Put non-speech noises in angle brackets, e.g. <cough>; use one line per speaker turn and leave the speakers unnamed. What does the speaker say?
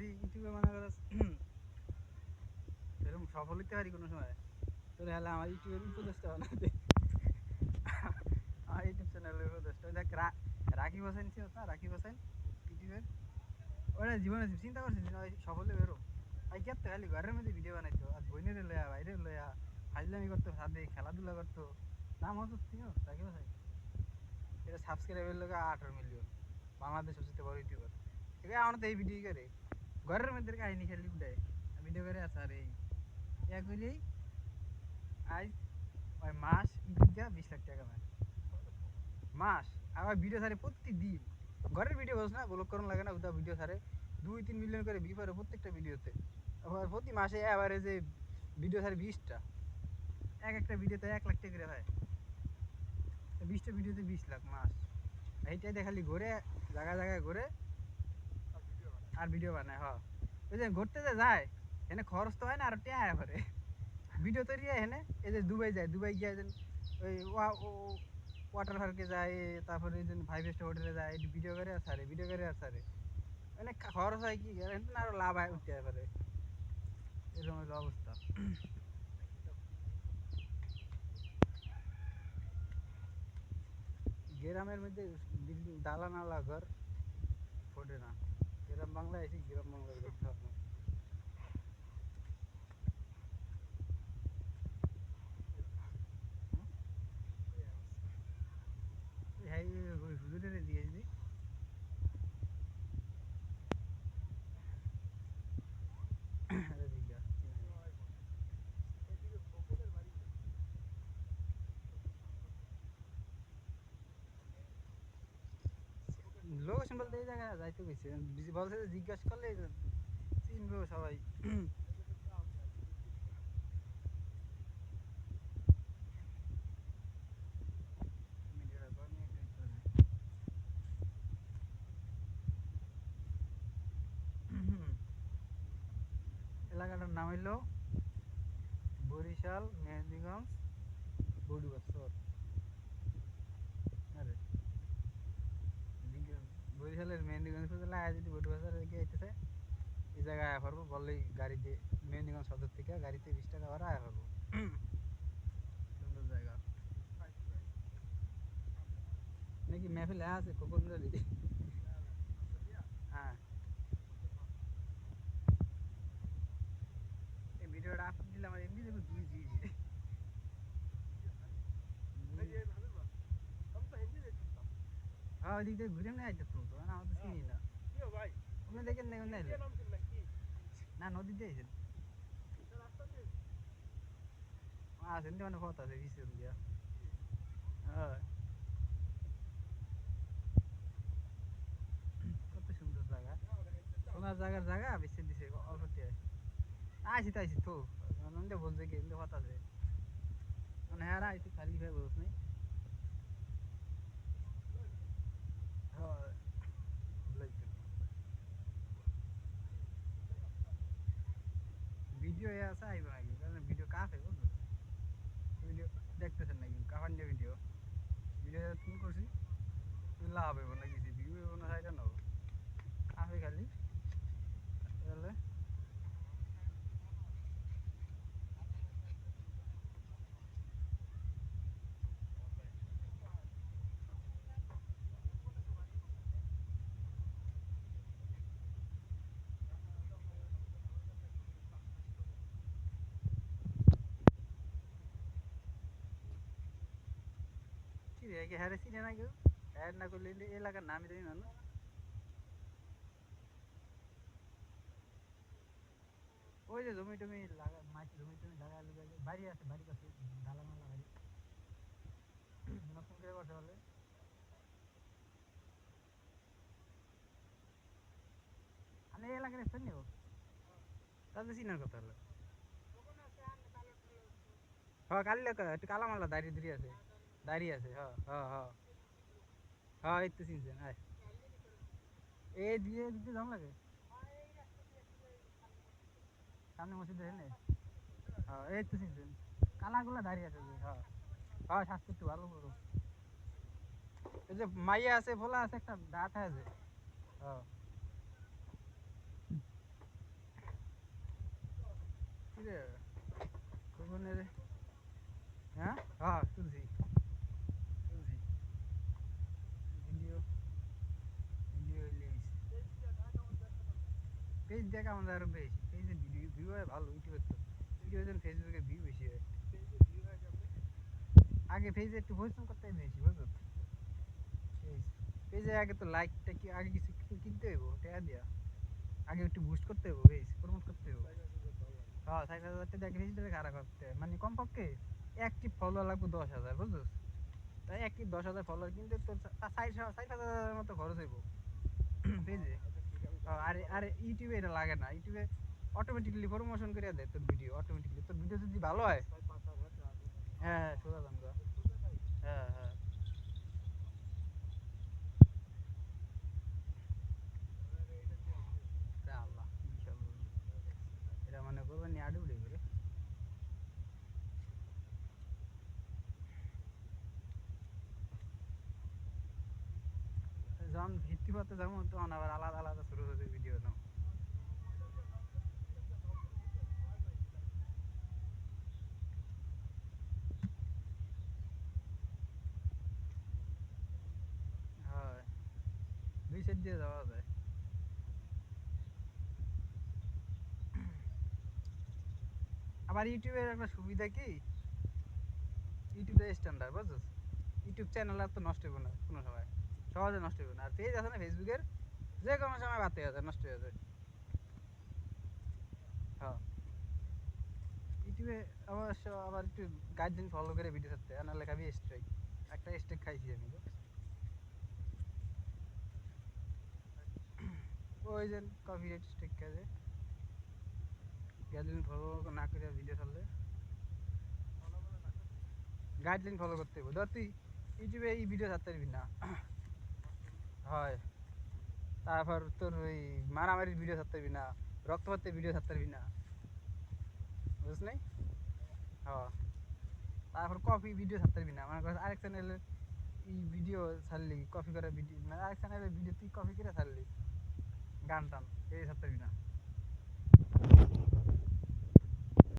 যদি ইউটিউবে মনে করো এরকম সফল হইতে পারি কোনো সময়। তাহলে হলে আমার ইউটিউবের উপদেশটা বানাতে আমার ইউটিউব চ্যানেলের উপদেশটা ওই দেখ, রা- রাকিব হোসেন ছিল না রাকিব হোসেন ইউটিউবের। ওরা জীবনে চিন্তা করছিস না সফল বেরো। ভাই কেতে খালি ঘরের মধ্যে ভিডিও বানাইতো, আর বইনের লয়া বাইরে লয়া, ফাইজলামি করতো সাথে খেলাধুলা করতো। নাম হতো ঠিক রাকিব হোসেন। এটা সাবস্ক্রাইবের লোক আঠারো মিলিয়ন বাংলাদেশ সবচেয়ে বড় ইউটিউবার ঠিক আছে আমার তো এই ভিডিও করে। ঘরের মধ্যে কাহিনী খেলি উঠায় ভিডিও করে আছে আর এই ইয়া আজ ওই মাস ইউটিউব বিশ লাখ টাকা মাস মাস আবার ভিডিও সারে প্রতিদিন ঘরের ভিডিও বস না ব্লগ করুন লাগে না উদা ভিডিও সারে দুই তিন মিলিয়ন করে ভিউ পারে প্রত্যেকটা ভিডিওতে আবার প্রতি মাসে অ্যাভারেজে ভিডিও সারে বিশটা এক একটা ভিডিওতে এক লাখ টাকা হয় বিশটা ভিডিওতে বিশ লাখ মাস এইটাই দেখালি ঘুরে জায়গা জায়গায় ঘুরে আর ভিডিও বানায়, হ। ওই যে ঘুরতে যে যায়, এনে খরচ তো হয় না আর টেয়া আয় করে ভিডিও তৈরি হয় এনে, এই যে দুবাই যায়, দুবাই গিয়ে যেন ওই ওয়াটার পার্কে যায়, তারপরে ওই যেন ফাইভ স্টার হোটেলে যায় ভিডিও করে আর সারে ভিডিও করে আর সারে মানে খরচ হয় কি এখানে আরও লাভ হয় উঠতে পারে এরকম অবস্থা। গ্রামের মধ্যে দালান আলা ঘর, ফোটে না। গ্রাম বাংলায় এসে গ্রাম বাংলায় করতে হবে হ্যাঁ ওই হুজুরের দিয়ে লোকেশন বলতে এই জায়গায় যাইতে গেছে বলছে জিজ্ঞাসা করলে চিনবে সবাই। এলাকাটার নাম হইল বরিশাল, মেহেন্দিগঞ্জ বড়ুয়াশ্বর আরে দিকে- বরিশালের মেহেন্দিগঞ্জ পর্যন্ত আয় যদি বড়ুয়াশ্বর দিকে আইতেছে, এই জায়গায় আয়া পারব। বললেই গাড়িতে, মেহেন্দিগঞ্জ সদর থেকে গাড়িতে বিশ টাকা ভাড়া আয়া পারব। সুন্দর জায়গা। নাকি মেহফিল আছে কোকন হ্যাঁ। ভিডিওটা আপলোড দিলে আমার এমনি দেখো দুই জি হ্যাঁ ওইদিক থেকে ঘুরে নিয়ে আইতে তো তো না আমাদের চিনি না। আপনি দেখেন না ওখানে। না নদীতে আইছেন। আছেন তো অনেক কথা আছে বিশেষ দিয়া হ্যাঁ। কত সুন্দর জায়গা। সোনার জায়গার জায়গা বেশি দিছে অল্প আইসি তো আইসি তো। নন্দে বলছে কি কথা আছে মানে হ্যাঁ আইসি খালি ভাই বলছ। নাই হ্যাঁ লাইক ভিডিও আছে, আইব নাকি কারণ ভিডিও কাছে বুঝলো ভিডিও দেখতেছেন নাকি? কাফান যে ভিডিও? ভিডিও তুমি করছি। লাভ হইব না কিছু ভিউ হইব না সাইডে নেব কাফে খালি তাহলে কি হ্যারে চিনে না কেউ অ্যাড না করলে এলাকার নামই না না। ওই যে জমি টমি লাগা মাটি জমি টমি লাগা বাড়ি আছে, বাড়ি কাছে মালা বাড়ি। নতুন করে করতে পারলে আমি এই এলাকার স্থানীয়। তাদের চিনার কথা হলো। হ্যাঁ কালি একটু কালা মালা দাঁড়িয়ে দাঁড়িয়ে আছে। দাঁড়িয়ে আছে হ্যাঁ হ্যাঁ হ্যাঁ হ্যাঁ এই চিনছেন আয়। এই দিয়ে দিতে দাম লাগে সামনে মসজিদের হেলে হ্যাঁ এই তো চিনছেন কালাগুলো দাঁড়িয়ে আছে হ্যাঁ হ্যাঁ স্বাস্থ্য একটু ভালো করো এই যে মাইয়া আছে, ভোলা আছে, একটা দাঁত আছে। হ্যাঁ কিরে খবনে রে হ্যাঁ হ্যাঁ তুলছি তুলছি ভিডিও ভিডিও লিস পেজ দেখ আমাদের আরও বেশি। পেজে ভিউ হয় ভালো ইউটিউবে তো ইউটিউবে যেন ফেসবুকে ভিউ বেশি হয়। আগে পেজে একটু পরিশ্রম করতে বেশি, বুঝছ? পেজ আগে তো লাইকটা কি, আগে কিছু কিনতে হইব? টাকা দিয়া? আগে একটু বুস্ট করতে হইব বেশ প্রমোট করতে হইব। হ্যাঁ ষাট হাজার টাকা দিয়ে পেজটাকে খারাপ করতে মানে কমপক্ষে একটি ফলোয়ার লাগবে দশ হাজার, বুঝছ? তাই একটি দশ হাজার ফলোয়ার কিনতে তোর ষাট ষাট হাজারের মতো খরচ হইব। <clears throat> পেজে আর আর ইউটিউবে এটা লাগে না। ইউটিউবে অটোমেটিক্যালি প্রমোশন করে দেয় তোর ভিডিও অটোমেটিক্যালি তোর ভিডিও যদি ভালো হয় হ্যাঁ হ্যাঁ সোজা দাম হ্যাঁ হ্যাঁ। এরা মনে করবে নি আডু উড়ে রে যখন ভিত্তি পথে যাব, তখন আবার আলাদা আলাদা ছোট ছোট ভিডিও নাও দুই সাইড দিয়ে যাওয়া যায়। আবার ইউটিউবের একটা সুবিধা কি? ইউটিউবটা স্ট্যান্ডার্ড বুঝছিস? ইউটিউব চ্যানেল আর তো নষ্ট না, কোনো সময়। সহজে নষ্ট হবে না। আর পেজ আছে না ফেসবুকের যে কোনো সময় বাদ হয়ে নষ্ট হয়ে যায় হ্যাঁ। ইউটিউবে অবশ্য আবার একটু গাইডলাইন ফলো করে ভিডিও ছাড়তে হয় নাহলে খাবি স্ট্রাইক একটা স্ট্রাইক খাইছি আমি। ওই যে কপিরাইট স্ট্রাইক খাইছে গাইডলাইন ফলো না করে ভিডিও ছাড়লে। গাইডলাইন ফলো করতে হবে ধর তুই ইউটিউবে এই ভিডিও ছাড়তে পারবি না। হয়। তারপর তোর ওই মারামারির ভিডিও ছাড়তে পারবি না, রক্তপাতের ভিডিও ছাড়তে পারবি না। বুঝছ নাই হ্যাঁ। তারপর কপি ভিডিও ছাড়তে পারবি না। মানে আরেক চ্যানেলে এই ভিডিও ছাড়লি কপি করা ভিডিও মানে আরেক চ্যানেলের ভিডিও তুই কপি করে ছাড়লি। গান টান, এই ছাড়তে পারবি না।